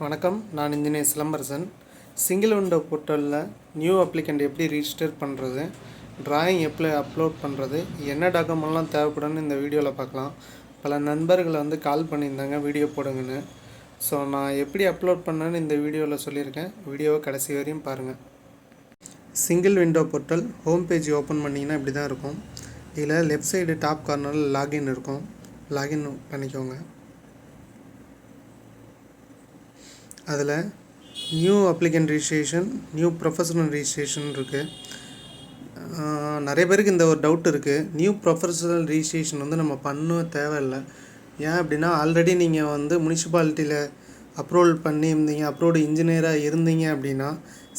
வணக்கம். நான் engineer Silambarasan. Single window போர்ட்டலில் நியூ அப்ளிகண்ட் எப்படி ரிஜிஸ்டர் பண்ணுறது ட்ராயிங் எப்படி அப்லோட் பண்ணுறது என்ன டாக்குமெண்ட்லாம் தேவைப்படும்னு இந்த வீடியோவில் பார்க்கலாம். பல நண்பர்களை வந்து கால் பண்ணியிருந்தாங்க வீடியோ போடுங்கன்னு. ஸோ நான் எப்படி அப்லோட் பண்ணேன்னு இந்த வீடியோவில் சொல்லியிருக்கேன். வீடியோவை கடைசி வரையும் பாருங்கள் single window portal home page open பண்ணிங்கன்னா இப்படி தான் இருக்கும். இதில் லெஃப்ட் சைடு டாப் கார்னரில் லாகின் இருக்கும். லாகின் பண்ணிக்கோங்க. அதில் new applicant registration new professional registration இருக்குது நிறைய பேருக்கு இந்த ஒரு டவுட் இருக்குது நியூ ப்ரொஃபஷனல் ரிஜிஸ்ட்ரேஷன் வந்து நம்ம பண்ண தேவையில்லை. ஏன் அப்படின்னா ஆல்ரெடி நீங்கள் வந்து முனிசிபாலிட்டியில் அப்ரூவல் பண்ணியிருந்தீங்க அப்ரூவ்டு இன்ஜினியராக இருந்தீங்க அப்படின்னா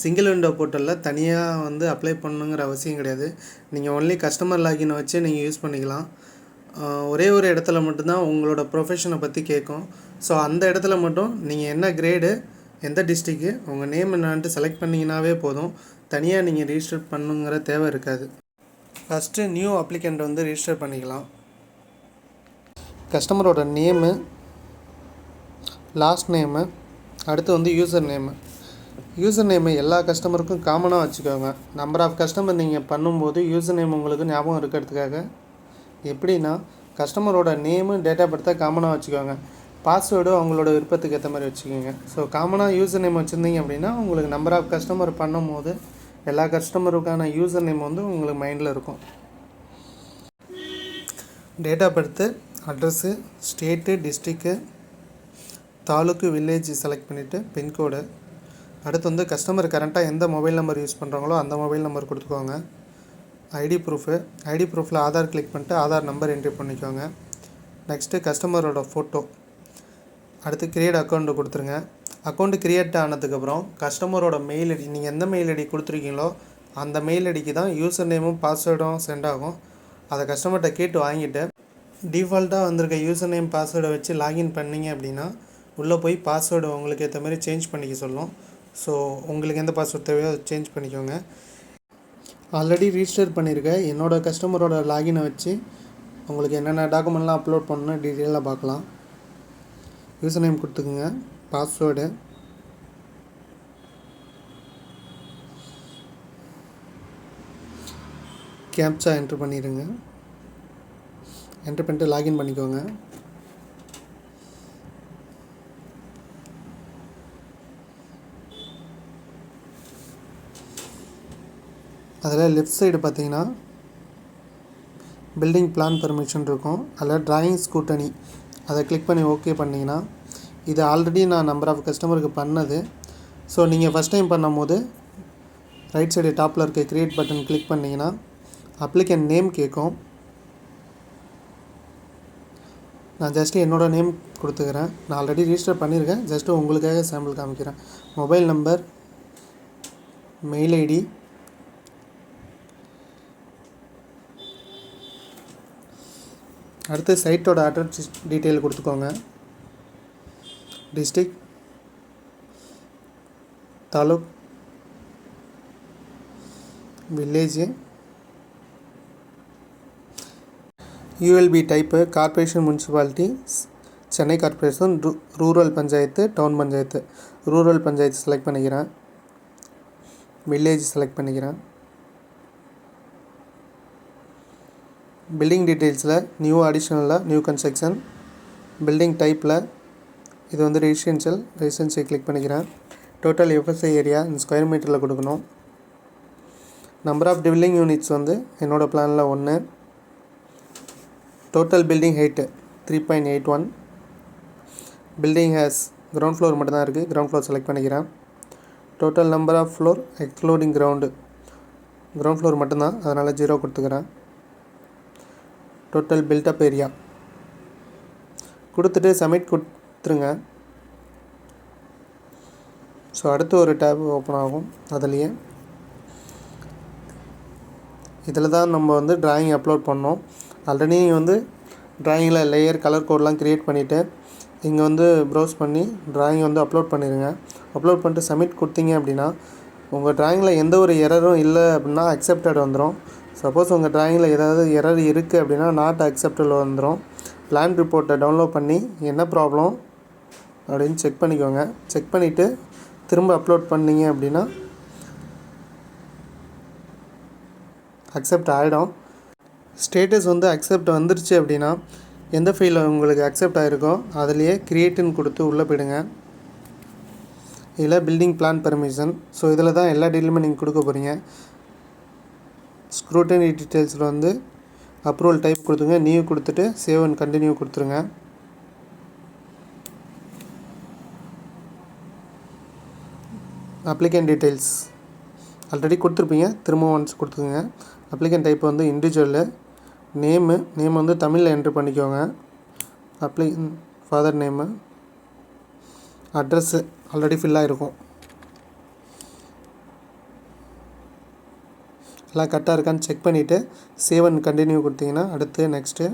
சிங்கிள் விண்டோ போர்ட்டலில் தனியாக வந்து அப்ளை பண்ணணுங்கிற அவசியம் கிடையாது. நீங்கள் ஒன்லி கஸ்டமர் லாகினை வச்சு நீங்கள் யூஸ் பண்ணிக்கலாம். ஒரே ஒரு இடத்துல மட்டும்தான் உங்களோட ப்ரொஃபஷனை பற்றி கேட்கும். ஸோ அந்த இடத்துல மட்டும் நீங்கள் என்ன கிரேடு எந்த டிஸ்ட்ரிக்கு உங்கள் நேம் என்னான்ட்டு செலக்ட் பண்ணிங்கனாவே போதும். தனியாக நீங்கள் ரிஜிஸ்டர் பண்ணுங்கிற தேவை இருக்காது. ஃபஸ்ட்டு நியூ அப்ளிகண்ட் வந்து ரிஜிஸ்டர் பண்ணிக்கலாம். கஸ்டமரோட நேமு லாஸ்ட் நேமு அடுத்து வந்து யூசர் நேமு யூசர் நேமு எல்லா கஸ்டமருக்கும் காமனாக வச்சுக்கோங்க. நம்பர் ஆஃப் கஸ்டமர் நீங்கள் பண்ணும்போது யூசர் நேம் உங்களுக்கு ஞாபகம் இருக்கிறதுக்காக. எப்படின்னா கஸ்டமரோட நேமு டேட் ஆஃப் பர்த்தை காமனாக வச்சுக்கோங்க. பாஸ்வேர்டு அவங்களோட விருப்பத்துக்கு ஏற்ற மாதிரி வச்சுக்கோங்க. ஸோ காமனாக யூசர் நேம் வச்சுருந்தீங்க அப்படின்னா உங்களுக்கு நம்பர் ஆஃப் கஸ்டமர் பண்ணும்போது எல்லா கஸ்டமருக்கான யூசர் நேம் வந்து உங்களுக்கு மைண்டில் இருக்கும். Date of birth address state district taluk village select பண்ணிவிட்டு பின்கோடு அடுத்து வந்து கஸ்டமர் கரண்ட்டாக எந்த மொபைல் நம்பர் யூஸ் பண்ணுறாங்களோ அந்த மொபைல் நம்பர் கொடுத்துக்கோங்க. ஐடி ப்ரூஃபு ஐடி ப்ரூஃபில் ஆதார் கிளிக் பண்ணிட்டு ஆதார் நம்பர் என்ட்ரி பண்ணிக்கோங்க. நெக்ஸ்ட்டு கஸ்டமரோட ஃபோட்டோ அடுத்து கிரியேட் அக்கௌண்ட்டு கொடுத்துருங்க. அக்கௌண்ட்டு கிரியேட் ஆனதுக்கப்புறம் கஸ்டமரோட மெயில் ஐடி நீங்கள் எந்த மெயில் ஐடி கொடுத்துருக்கீங்களோ அந்த மெயில் ஐடிக்கு தான் யூசர் நேமும் பாஸ்வேர்டும் சென்ட் ஆகும். அதை கஸ்டமர்கிட்ட கேட்டு வாங்கிட்டு டிஃபால்ட்டாக வந்திருக்க யூசர் நேம் பாஸ்வேர்டை வச்சு லாகின் பண்ணீங்க அப்படின்னா உள்ளே போய் பாஸ்வேர்டு உங்களுக்கு ஏற்ற மாதிரி சேஞ்ச் பண்ணிக்க சொல்லும். ஸோ உங்களுக்கு எந்த பாஸ்வேர்ட் தேவையோ அதை சேஞ்ச் பண்ணிக்கோங்க. ஆல்ரெடி ரிஜிஸ்டர் பண்ணியிருக்க என்னோடய கஸ்டமரோட லாகினை வச்சு உங்களுக்கு என்னென்ன டாக்குமெண்ட்லாம் அப்லோட் பண்ணணும் டீட்டெயிலாக பார்க்கலாம். யூசர் நேம் கொடுத்துக்குங்க பாஸ்வேர்டு கேப்சா என்ட்ரு பண்ணிடுங்க. என்ட்ரு பண்ணிட்டு லாகின் பண்ணிக்கோங்க. அதில் லெஃப்ட் சைடு பார்த்தீங்கன்னா பில்டிங் பிளான் பெர்மிஷன் இருக்கும். அதில் டிராயிங் ஸ்கூட்டணி அதை கிளிக் பண்ணி ஓகே பண்ணிங்கன்னா இது ஆல்ரெடி நான் நம்பர் ஆஃப் கஸ்டமருக்கு பண்ணது. ஸோ நீங்கள் ஃபஸ்ட் டைம் பண்ணும்போது ரைட் சைடு டாப்பில் இருக்க க்ரியேட் பட்டன் கிளிக் பண்ணிங்கன்னா அப்ளிகன் நேம் கேட்கும். நான் ஜஸ்ட்டு என்னோடய நேம் கொடுத்துக்கிறேன். நான் ஆல்ரெடி ரிஜிஸ்டர் பண்ணியிருக்கேன். ஜஸ்ட்டு உங்களுக்காக சாம்பிள் காமிக்கிறேன். மொபைல் நம்பர் மெயில் ஐடி அடுத்து சைட்டோட அட்ரஸ் டீட்டெயில் கொடுத்துக்கோங்க. District taluk village ULB type corporation municipality Chennai corporation ரூ rural panchayat town panchayat. Rural panchayat select பண்ணிக்கிறேன். வில்லேஜ் செலக்ட் பண்ணிக்கிறேன். பில்டிங் டீட்டெயில்ஸில் நியூ அடிஷ்னலில் நியூ கன்ஸ்ட்ரக்ஷன் பில்டிங் டைப்பில் இது வந்து ரெசிடென்ஷியல் ரெசிடென்ஷியல் கிளிக் பண்ணிக்கிறேன். டோட்டல் எஃப்எஸ்ஐ ஏரியா இந்த ஸ்கொயர் மீட்டரில் கொடுக்கணும். நம்பர் ஆஃப் பில்டிங் யூனிட்ஸ் வந்து என்னோடய பிளானில் ஒன்று total building height three point eight one building has ground floor மட்டும்தான் இருக்குது கிரவுண்ட் ஃப்ளோர் செலக்ட் பண்ணிக்கிறேன். Total number of floor excluding ground ground floor மட்டும்தான். அதனால் ஜீரோ கொடுத்துக்கிறேன். டோட்டல் பில்டப் ஏரியா கொடுத்துட்டு சப்மிட் கொடுத்துருங்க. ஸோ அடுத்து ஒரு டேப் ஓப்பன் ஆகும். அதுலேயே இதில் தான் நம்ம வந்து ட்ராயிங் அப்லோட் பண்ணோம். ஆல்ரெடி வந்து ட்ராயிங்கில் லேயர் கலர் கோட்லாம் க்ரியேட் பண்ணிவிட்டு இங்கே வந்து ப்ரௌஸ் பண்ணி ட்ராயிங் வந்து அப்லோட் பண்ணிடுங்க அப்லோட் பண்ணிட்டு சப்மிட் கொடுத்தீங்க அப்படின்னா உங்கள் ட்ராயிங்கில் எந்த ஒரு எரரும் இல்லை அப்படின்னா அக்செப்டட் வந்துடும் சப்போஸ் உங்கள் ட்ராயிங்கில் ஏதாவது எரர் இருக்குது அப்படின்னா நாட் அக்செப்டில் வந்துடும் பிளான் ரிப்போர்ட்டை டவுன்லோட் பண்ணி என்ன ப்ராப்ளம் அப்படின்னு செக் பண்ணிக்கோங்க. செக் பண்ணிவிட்டு திரும்ப அப்லோட் பண்ணீங்க அப்படின்னா அக்செப்ட் ஆகிடும் ஸ்டேட்டஸ் வந்து அக்செப்ட் வந்துருச்சு அப்படின்னா எந்த ஃபைலில் உங்களுக்கு அக்செப்ட் ஆகிருக்கோ அதுலேயே க்ரியேட்டுன்னு கொடுத்து உள்ளே போயிடுங்க. இதில் பில்டிங் பிளான் பர்மிஷன் ஸோ இதில் தான் எல்லா டீட்டெயிலுமே நீங்கள் கொடுக்க போகிறீங்க ஸ்க்ரூட்டனி டீட்டெயில்ஸில் வந்து அப்ரூவல் டைப் கொடுத்துங்க நியூ கொடுத்துட்டு சேவ் அண்ட் கண்டினியூ கொடுத்துருங்க. அப்ளிகன் டீட்டெயில்ஸ் ஆல்ரெடி கொடுத்துருப்பீங்க. திரும்ப ஒன்ஸ் கொடுத்துக்குங்க அப்ளிகன் டைப் வந்து இண்டிவிஜுவலு நேமு நேம் வந்து தமிழில் என்ட்ரு பண்ணிக்கோங்க. அப்ளி ஃபாதர் நேமு அட்ரஸ்ஸு ஆல்ரெடி ஃபில்லாக இருக்கும் எல்லாம் கரெக்டாக இருக்கான்னு செக் பண்ணிவிட்டு சேவ் அண்ட் கண்டினியூ கொடுத்தீங்கன்னா அடுத்து நெக்ஸ்ட்டு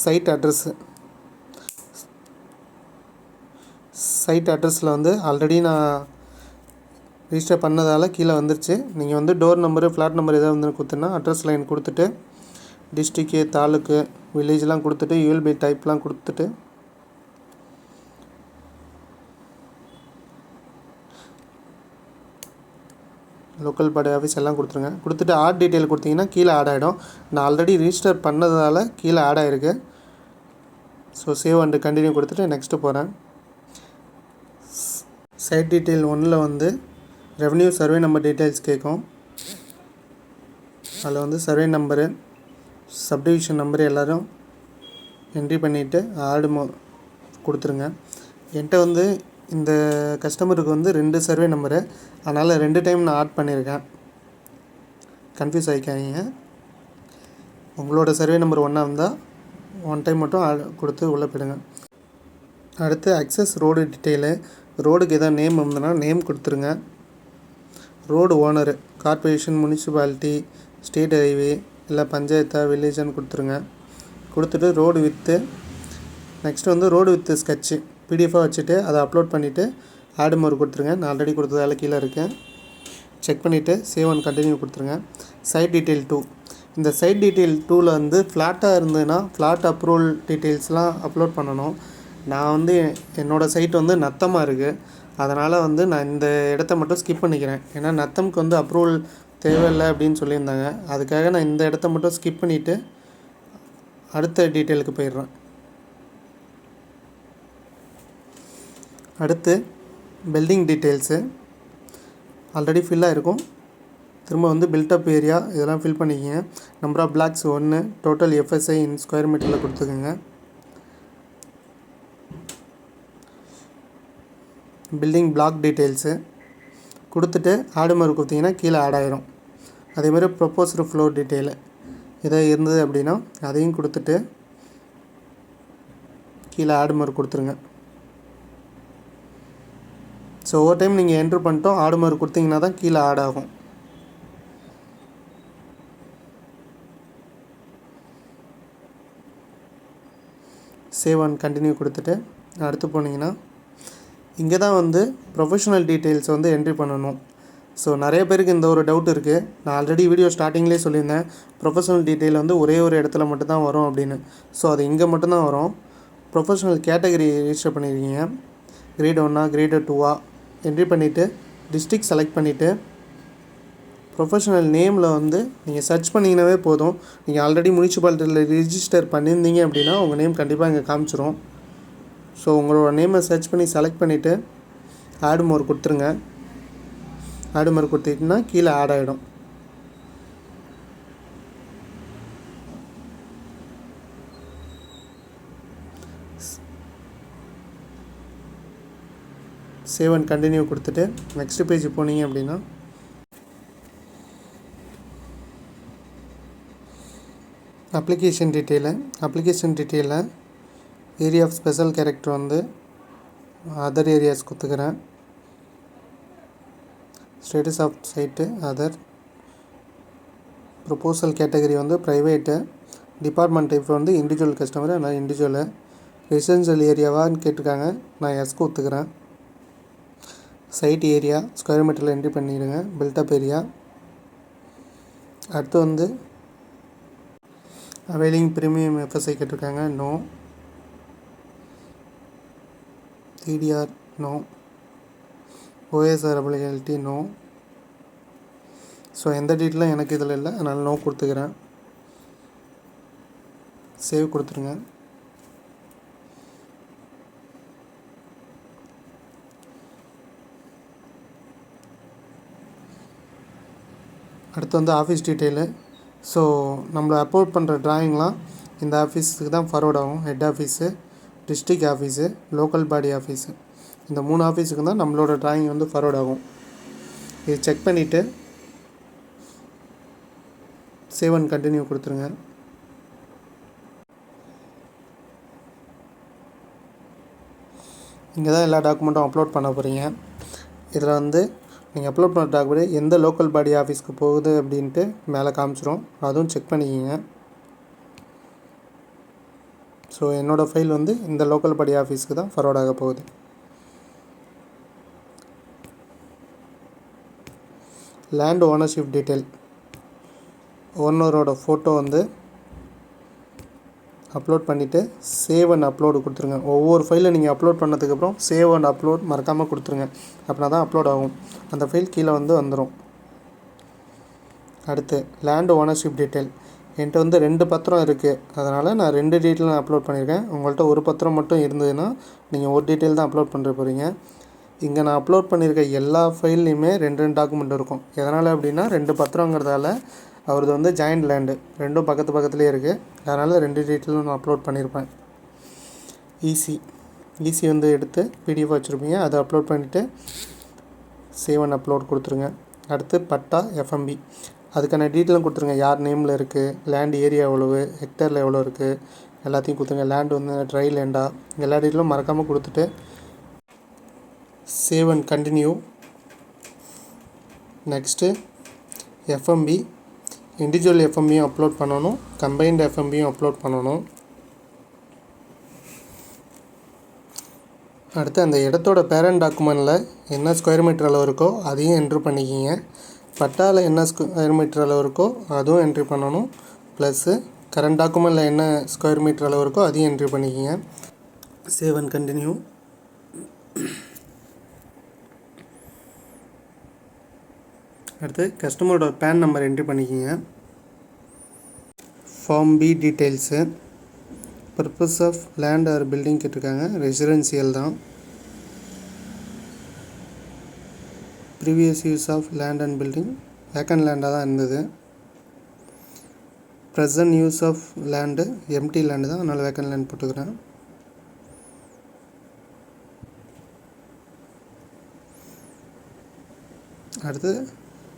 சைட் அட்ரஸ்ஸு சைட் அட்ரஸில் வந்து ஆல்ரெடி நான் ரிஜிஸ்டர் பண்ணதால் கீழே வந்துருச்சு. நீங்கள் வந்து டோர் நம்பரு ஃப்ளாட் நம்பர் எதாவது வந்து கொடுத்தீங்கன்னா அட்ரஸ் லைன் கொடுத்துட்டு டிஸ்ட்ரிக்கு தாலுக்கு வில்லேஜ்லாம் கொடுத்துட்டு யூஎல்பி டைப்லாம் கொடுத்துட்டு லோக்கல் பாடி ஆஃபீஸ் எல்லாம் கொடுத்துருங்க. கொடுத்துட்டு ஆட் டீட்டெயில் கொடுத்தீங்கன்னா கீழே ஆட் ஆகிடும் நான் ஆல்ரெடி ரிஜிஸ்டர் பண்ணதால் கீழே ஆட் ஆகிருக்கு ஸோ சேவ் அண்டு கண்டினியூ கொடுத்துட்டு நெக்ஸ்ட்டு போகிறேன் சைட் டீட்டெயில் ஒன்றில் வந்து ரெவன்யூ சர்வே நம்பர் டீட்டெயில்ஸ் கேட்கும் அதில் வந்து சர்வே நம்பரு சப்டிவிஷன் நம்பர் எல்லோரும் என்ட்ரி பண்ணிவிட்டு ஆடு மோ கொடுத்துருங்க. என்கிட்ட வந்து இந்த கஸ்டமருக்கு வந்து ரெண்டு சர்வே நம்பரு அதனால் ரெண்டு டைம் நான் ஆட் பண்ணியிருக்கேன் கன்ஃபியூஸ் ஆகிக்காதீங்க உங்களோட சர்வே நம்பர் ஒன்றா இருந்தால் ஒன் டைம் மட்டும் கொடுத்து உள்ளே போயிடுங்க. அடுத்து அக்சஸ் ரோடு டீட்டெயிலு ரோடுக்கு எதாவது நேம் இருந்ததுன்னா நேம் கொடுத்துருங்க. Road owner corporation municipality state highway இல்லை பஞ்சாயத்தா வில்லேஜான்னு கொடுத்துருங்க. கொடுத்துட்டு ரோடு வித்து நெக்ஸ்ட் வந்து ரோடு வித்து ஸ்கெட்சு பிடிஎஃபாக வச்சுட்டு அதை அப்லோட் பண்ணிவிட்டு ஆடு மோர் கொடுத்துருங்க. நான் ஆல்ரெடி கொடுத்ததால கீழே இருக்கேன். செக் பண்ணிவிட்டு சேவ் அண்ட் கண்டினியூ கொடுத்துருங்க. சைட் டீட்டெயில் டூ இந்த சைட் டீட்டெயில் டூவில் வந்து ஃப்ளாட்டாக இருந்ததுன்னா ஃப்ளாட் அப்ரூவல் டீட்டெயில்ஸ்லாம் அப்லோட் பண்ணணும். நான் வந்து என்னோடய சைட் வந்து நத்தமாக இருக்குது அதனால் வந்து நான் இந்த இடத்த மட்டும் ஸ்கிப் பண்ணிக்கிறேன். ஏன்னா நத்தம்க்கு வந்து அப்ரூவல் தேவையில்லை அப்படின்னு சொல்லியிருந்தாங்க. அதுக்காக நான் இந்த இடத்த மட்டும் ஸ்கிப் பண்ணிவிட்டு அடுத்த டீட்டெயிலுக்கு போயிடுறேன். அடுத்து பில்டிங் டீட்டெயில்ஸு ஆல்ரெடி ஃபில்லாக இருக்கும். திரும்ப வந்து பில்டப் ஏரியா இதெல்லாம் ஃபில் பண்ணிக்கங்க. நம்பர் ஆஃப் பிளாக்ஸ் ஒன்று டோட்டல் எஃப்எஸ்ஐ இன் ஸ்கொயர் மீட்டரில் கொடுத்துக்கோங்க. பில்டிங் பிளாக் டீட்டெயில்ஸு கொடுத்துட்டு ஆடு மார்க் கொடுத்தீங்கன்னா கீழே ஆட் ஆயிரும். அதேமாதிரி ப்ரொப்போஸ்டு ஃப்ளோர் டீட்டெயிலு இதை இருந்தது அப்படின்னா அதையும் கொடுத்துட்டு கீழே ஆடு மார்க் கொடுத்துருங்க. ஸோ ஒவ்வொரு டைம் நீங்கள் என்ட்ரு பண்ணிட்டோம் ஆடு மார்க் கொடுத்தீங்கன்னா தான் கீழே ஆட் ஆகும். சேவ் அண்ட் கண்டினியூ கொடுத்துட்டு அடுத்து போனீங்கன்னா இங்கே தான் வந்து ப்ரொஃபஷனல் டீட்டெயில்ஸ் வந்து என்ட்ரி பண்ணணும். ஸோ நிறைய பேருக்கு இந்த ஒரு டவுட் இருக்குது நான் ஆல்ரெடி வீடியோ ஸ்டார்டிங்லேயே சொல்லியிருந்தேன். ப்ரொஃபஷனல் டீட்டெயில் வந்து ஒரே ஒரு இடத்துல மட்டும்தான் வரும் அப்படின்னு. ஸோ அது இங்கே மட்டும்தான் வரும். ப்ரொஃபஷனல் கேட்டகரி ரிஜிஸ்டர் பண்ணியிருக்கீங்க கிரேட் ஒன்னா கிரேட் டூவா என்ட்ரி பண்ணிவிட்டு டிஸ்ட்ரிக்ட் செலக்ட் பண்ணிவிட்டு ப்ரொஃபஷனல் நேமில் வந்து நீங்கள் சர்ச் பண்ணிங்கனாவே போதும். நீங்கள் ஆல்ரெடி முனிசிபாலிட்டியில் ரிஜிஸ்டர் பண்ணியிருந்தீங்க அப்படின்னா உங்கள் நேம் கண்டிப்பாக இங்கே காமிச்சிரும். ஸோ உங்களோட நேமை சர்ச் பண்ணி செலக்ட் பண்ணிவிட்டு ஆடு மோர் கொடுத்துருங்க. ஆடு மோர் கொடுத்துட்டிங்கன்னா கீழே ஆட் ஆகிடும் சேவ் அண்ட் கண்டினியூ கொடுத்துட்டு நெக்ஸ்ட் பேஜ் போனீங்க அப்படின்னா அப்ளிகேஷன் டீட்டெயிலு அப்ளிகேஷன் டீட்டெயிலில் ஏரியா ஆஃப் ஸ்பெஷல் கேரக்டர் வந்து அதர் ஏரியாஸ் கொடுத்துக்கிறேன். Status of site other proposal category வந்து ப்ரைவேட்டு டிபார்ட்மெண்ட் டைப் வந்து இண்டிவிஜுவல் கஸ்டமர் நான் இண்டிவிஜுவலு ரெசிடென்ஷியல் ஏரியாவான்னு கேட்டிருக்காங்க நான் எஸ்க்கு ஒத்துக்கிறேன் சைட் ஏரியா ஸ்கொயர் மீட்டரில் என்ட்ரி பண்ணிடுங்க. பில்டப் ஏரியா அடுத்து வந்து அவைலிங் ப்ரீமியம் எஃப்எஸ்ஐ கேட்டிருக்காங்க. No TDR no OSR availability no so எந்த டீட்டெயிலும் எனக்கு இதில் இல்லை. அதனால் நோ கொடுத்துக்கிறேன். சேவ் கொடுத்துருங்க. அடுத்து வந்து ஆஃபீஸ் டீட்டெயிலு ஸோ நம்மளை அப்லோட் பண்ணுற ட்ராயிங்லாம் இந்த ஆஃபீஸுக்கு தான் ஃபார்வர்ட் ஆகும். Head office district office local body office இந்த மூணு ஆஃபீஸுக்கு தான் நம்மளோட ட்ராயிங் வந்து ஃபார்வர்ட் ஆகும். இது செக் பண்ணிவிட்டு சேவ் அண்ட் கண்டினியூ கொடுத்துருங்க. இங்கே தான் எல்லா டாக்குமெண்ட்டும் அப்லோட் பண்ண போகிறீங்க இதில் வந்து நீங்கள் அப்லோட் பண்ண டாக்குமெண்ட் எந்த லோக்கல் பாடி ஆஃபீஸ்க்கு போகுது அப்படின்ட்டு மேலே காமிச்சிரும். அதுவும் செக் பண்ணிக்கிங்க. ஸோ என்னோடய ஃபைல் வந்து இந்த லோக்கல் பாடி ஆஃபீஸ்க்கு தான் ஃபார்வர்ட் ஆக போகுது. லேண்ட் ஓனர்ஷிப் டீட்டெயில் ஓனரோட ஃபோட்டோ வந்து அப்லோட் பண்ணிவிட்டு சேவ் அண்ட் அப்லோடு கொடுத்துருங்க. ஒவ்வொரு ஃபைலை நீங்கள் அப்லோட் பண்ணதுக்கப்புறம் சேவ் அண்ட் அப்லோட் மறக்காமல் கொடுத்துருங்க. அப்படின்னா தான் அப்லோட் ஆகும். அந்த ஃபைல் கீழே வந்து வந்துடும் அடுத்து லேண்ட் ஓனர்ஷிப் டீட்டெயில் என்கிட்ட வந்து ரெண்டு பத்திரம் இருக்குது அதனால் நான் ரெண்டு டீட்டெயில் அப்லோட் பண்ணியிருக்கேன். உங்கள்கிட்ட ஒரு பத்திரம் மட்டும் இருந்ததுன்னா நீங்கள் ஒரு டீட்டெயில் தான் அப்லோட் பண்ணுற போகிறீங்க இங்கே நான் அப்லோட் பண்ணியிருக்க எல்லா ஃபைல்லையுமே ரெண்டு ரெண்டு டாக்குமெண்ட் இருக்கும். எதனால் அப்படின்னா ரெண்டு பத்திரங்கிறதால அவரது வந்து ஜாயிண்ட் லேண்டு ரெண்டும் பக்கத்து பக்கத்துலேயே இருக்குது அதனால் ரெண்டு டீட்டெயிலும் நான் அப்லோட் பண்ணியிருப்பேன் ஈஸி ஈஸி வந்து எடுத்து பிடிஎஃப் வச்சுருப்பீங்க. அதை அப்லோட் பண்ணிவிட்டு சேவ் அண்ட் அப்லோட் கொடுத்துருங்க. அடுத்து பட்டா எஃப்எம்பி அதுக்கான டீட்டெயிலும் கொடுத்துருங்க. யார் நேமில் இருக்குது லேண்ட் ஏரியா எவ்வளவு ஹெக்டரில் எவ்வளோ இருக்குது எல்லாத்தையும் கொடுத்துருங்க. லேண்ட் வந்து ட்ரை லேண்டா எல்லா டீட்டெயிலும் மறக்காமல் கொடுத்துட்டு save and continue next FMB individual எஃப்எம்பியும் upload பண்ணணும். கம்பைன்ட் எஃப்எம்பியும் அப்லோட் பண்ணணும். அடுத்து அந்த இடத்தோட பேரண்ட் டாக்குமெண்ட்டில் என்ன ஸ்கொயர் மீட்டர் அளவு இருக்கோ அதையும் என்ட்ரு பண்ணிக்கிங்க. பட்டாவில் என்ன ஸ்கொயர் மீட்டர் அளவு இருக்கோ அதுவும் என்ட்ரி பண்ணணும். ப்ளஸ்ஸு கரண்ட் டாக்குமெண்ட்டில் என்ன ஸ்கொயர் மீட்டர் அளவு இருக்கோ அதையும் என்ட்ரி பண்ணிக்கிங்க. சேவ் அண்ட் கண்டினியூ அடுத்து கஸ்டமரோட பேன் நம்பர் என்ட்ரி பண்ணிக்கிங்க. Form B details purpose of land or building கேட்டிருக்காங்க. ரெசிடென்சியல் தான். Previous use of land and building vacant லேண்டாக தான் இருந்தது. Present use of land empty land தான். அதனால் வேக்கன் லேண்ட் போட்டுக்கிறேன். அடுத்து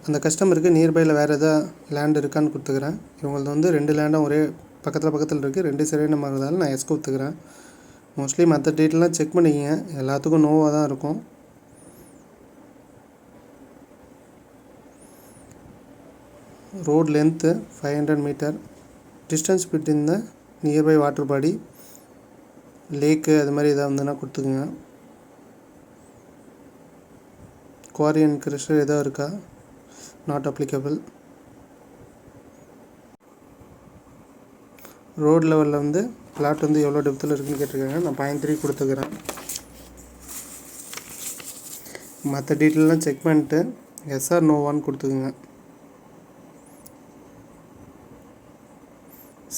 அந்த கஸ்டமருக்கு நியர்பையில் வேறு எதாவது லேண்ட் இருக்கான்னு கொடுத்துக்கிறேன். இவங்களது வந்து ரெண்டு லேண்டும் ஒரே பக்கத்தில் பக்கத்தில் இருக்குது ரெண்டு சரியான மாறுறதால நான் எஸ் கொடுத்துக்கிறேன் மோஸ்ட்லி மற்ற டீட்டெயிலாம் செக் பண்ணிக்கிங்க. எல்லாத்துக்கும் நோவாக தான் இருக்கும். Road length five hundred meter distance between the nearby water body lake அது மாதிரி எதாவது இருந்ததுன்னா கொடுத்துக்குங்க. குவாரி அண்ட் எதாவது இருக்கா? நாட் அப்ளிகபிள் ரோட் லெவலில் வந்து பிளாட் வந்து எவ்வளோ டெப்த்தில் இருக்குன்னு கேட்டிருக்காங்க. நான் பாயிண்ட் த்ரீ கொடுத்துக்கிறேன். மற்ற டீட்டெயிலாம் செக் பண்ணிட்டு எஸ்ஆர் நோவான்னு கொடுத்துக்குங்க.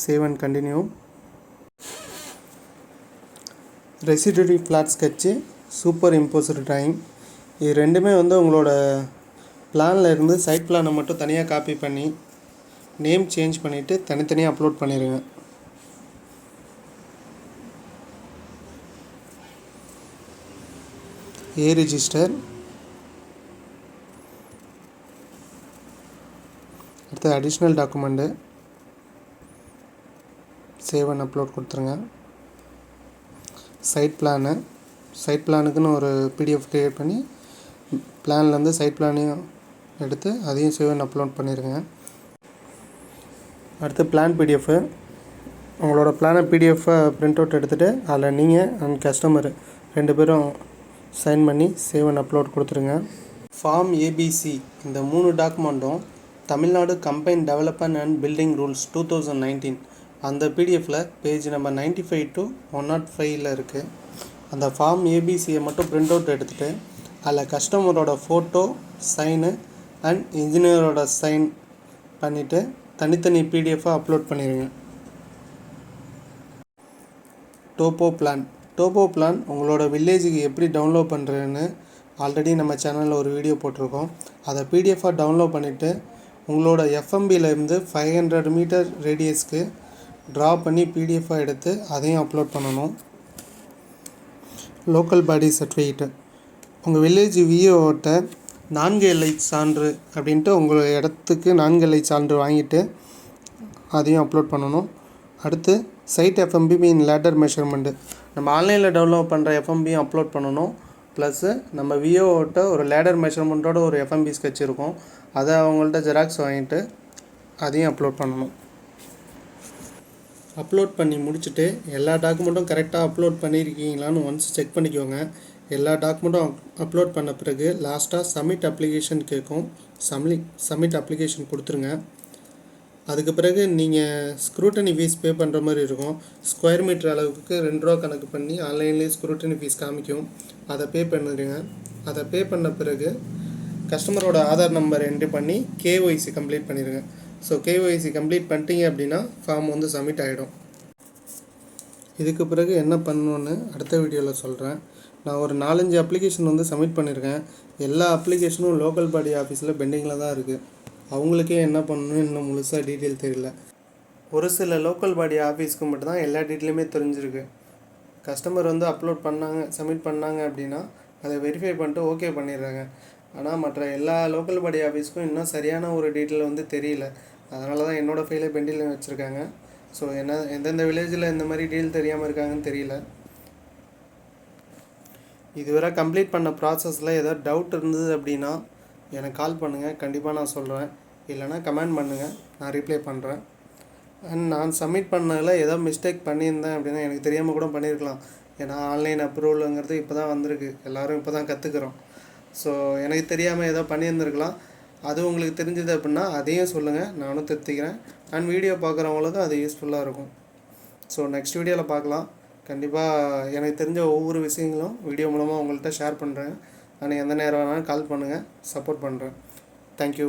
சேவ் அண்ட் கண்டினியூ ரெசிடரி ஃப்ளாட் ஸ்கெட்சு சூப்பர் இம்போசர் ட்ராயிங் இது ரெண்டுமே வந்து உங்களோட பிளானில் இருந்து சைட் பிளானை மட்டும் தனியாக காப்பி பண்ணி நேம் சேஞ்ச் பண்ணிவிட்டு தனித்தனியாக அப்லோட் பண்ணிடுங்க ஏ ரிஜிஸ்டர் அடுத்து additional document save and upload கொடுத்துருங்க. சைட் பிளானு சைட் பிளானுக்குன்னு ஒரு பிடிஎஃப் க்ரியேட் பண்ணி பிளான்லேருந்து சைட் பிளானையும் எடுத்து அதையும் சேவ் அண்ட் அப்லோட் பண்ணிடுங்க அடுத்து பிளான் பிடிஎஃப் உங்களோட பிளானை பிடிஎஃப்பை பிரிண்ட் அவுட் எடுத்துகிட்டு அதில் நீங்கள் அண்ட் கஸ்டமர் ரெண்டு பேரும் சைன் பண்ணி சேவ் அண்ட் அப்லோட் கொடுத்துருங்க. ஃபார்ம் ஏபிசி இந்த மூணு டாக்குமெண்ட்டும் Tamil Nadu combined development and building rules two thousand nineteen அந்த பிடிஎஃப்பில் page number ninety five to one not ஃபைவ்ல இருக்குது அந்த ஃபார்ம் ஏபிசியை மட்டும் பிரிண்ட் அவுட் எடுத்துகிட்டு அதில் கஸ்டமரோட ஃபோட்டோ சைனு அண்ட் இன்ஜினியரோட சைன் பண்ணிவிட்டு தனித்தனி பிடிஎஃபாக அப்லோட் பண்ணிடுங்க டோப்போ பிளான் டோப்போ பிளான் உங்களோட வில்லேஜுக்கு எப்படி டவுன்லோட் பண்ணுறதுன்னு ஆல்ரெடி நம்ம சேனலில் ஒரு வீடியோ போட்டிருக்கோம். அதை பிடிஎஃபாக டவுன்லோட் பண்ணிவிட்டு உங்களோட எஃப்எம்பியிலேருந்து ஃபைவ் ஹண்ட்ரட் மீட்டர் ரேடியஸ்க்கு ட்ரா பண்ணி பிடிஎஃபாக எடுத்து அதையும் அப்லோட் பண்ணணும். லோக்கல் பாடி சர்டிஃபிகேட்டு உங்கள் வில்லேஜ் விஓட்ட நான்கு எல்லை சான்று அப்படின்ட்டு உங்கள் இடத்துக்கு நான்கு எல்லை சான்று வாங்கிட்டு அதையும் அப்லோட் பண்ணணும். அடுத்து சைட் எஃப்எம்பி மீன் லேட்டர் மெஷர்மெண்ட்டு நம்ம ஆன்லைனில் டவுன்லோட் பண்ணுற எஃப்எம்பியும் அப்லோட் பண்ணணும். ப்ளஸ்ஸு நம்ம விஓட்ட ஒரு லேடர் மெஷர்மெண்ட்டோட ஒரு எஃப்எம்பி ஸ்கெட்ச் இருக்கும். அதை அவங்கள்ட்ட ஜெராக்ஸ் வாங்கிட்டு அதையும் அப்லோட் பண்ணணும். அப்லோட் பண்ணி முடிச்சுட்டு எல்லா டாக்குமெண்ட்டும் கரெக்டாக அப்லோட் பண்ணியிருக்கீங்களான்னு ஒன்ஸ் செக் பண்ணிக்கோங்க. எல்லா டாக்குமெண்ட்டும் அப்லோட் பண்ண பிறகு லாஸ்ட்டாக சப்மிட் அப்ளிகேஷன் கேட்கும். சம்லி சப்மிட் அப்ளிகேஷன் கொடுத்துருங்க. அதுக்கு பிறகு நீங்கள் ஸ்க்ரூட்டனி ஃபீஸ் பே பண்ணுற மாதிரி இருக்கும். ஸ்கொயர் மீட்டர் அளவுக்கு ரெண்டு ரூபா கணக்கு பண்ணி ஆன்லைன்லேயே ஸ்க்ரூட்டனி ஃபீஸ் காமிக்கும். அதை பே பண்ணிடுங்க. அதை பே பண்ண பிறகு கஸ்டமரோட ஆதார் நம்பர் என்ட்ரி பண்ணி கேஒய்சி கம்ப்ளீட் பண்ணிடுங்க. ஸோ கேஒய்சி கம்ப்ளீட் பண்ணிட்டீங்க அப்படின்னா ஃபார்ம் வந்து சப்மிட் ஆகிடும் இதுக்கு பிறகு என்ன பண்ணணுன்னு அடுத்த வீடியோவில் சொல்கிறேன் நான் ஒரு நாலஞ்சு அப்ளிகேஷன் வந்து சப்மிட் பண்ணியிருக்கேன் எல்லா அப்ளிகேஷனும் லோக்கல் பாடி ஆஃபீஸில் பெண்டிங்கில் தான் இருக்குது அவங்களுக்கே என்ன பண்ணணும்னு இன்னும் முழுசாக டீட்டெயில் தெரியல. ஒரு சில லோக்கல் பாடி ஆஃபீஸ்க்கு மட்டும்தான் எல்லா டீட்டெயிலுமே தெரிஞ்சிருக்கு. கஸ்டமர் வந்து அப்லோட் பண்ணாங்க சப்மிட் பண்ணாங்க அப்படின்னா அதை வெரிஃபை பண்ணிட்டு ஓகே பண்ணிடுறாங்க. ஆனால் மற்ற எல்லா லோக்கல் பாடி ஆஃபீஸ்க்கும் இன்னும் சரியான ஒரு டீட்டெயில் வந்து தெரியல. அதனால தான் என்னோடய ஃபைலை பெண்டில் வச்சுருக்காங்க. ஸோ என்ன எந்தெந்த வில்லேஜில் இந்த மாதிரி டீல் தெரியாமல் இருக்காங்கன்னு தெரியல. இதுவரை கம்ப்ளீட் பண்ண ப்ராசஸில் ஏதாவது டவுட் இருந்தது அப்படின்னா எனக்கு கால் பண்ணுங்கள் கண்டிப்பாக நான் சொல்கிறேன் இல்லைனா கமெண்ட் பண்ணுங்கள் நான் ரிப்ளை பண்ணுறேன் அண்ட் நான் சப்மிட் பண்ணதில் ஏதோ மிஸ்டேக் பண்ணியிருந்தேன் அப்படின்னா எனக்கு தெரியாமல் கூட பண்ணியிருக்கலாம். ஏன்னா ஆன்லைன் அப்ரூவலுங்கிறது இப்போ தான் வந்திருக்கு. எல்லோரும் இப்போ தான் கற்றுக்குறோம் ஸோ எனக்கு தெரியாமல் ஏதோ பண்ணியிருந்துருக்கலாம். அது உங்களுக்கு தெரிஞ்சது அப்படின்னா அதையும் சொல்லுங்கள் நானும் திருத்திக்கிறேன். அண்ட் வீடியோ பார்க்குறவங்களுக்கும் அது யூஸ்ஃபுல்லாக இருக்கும். ஸோ நெக்ஸ்ட் வீடியோவில் பார்க்கலாம். கண்டிப்பாக எனக்கு தெரிஞ்ச ஒவ்வொரு விஷயங்களும் வீடியோ மூலமாக உங்கள்கிட்ட ஷேர் பண்ணுறேன் நான் எந்த நேரம் வேணாலும் கால் பண்ணுங்கள் சப்போர்ட் பண்ணுறேன் தேங்க்யூ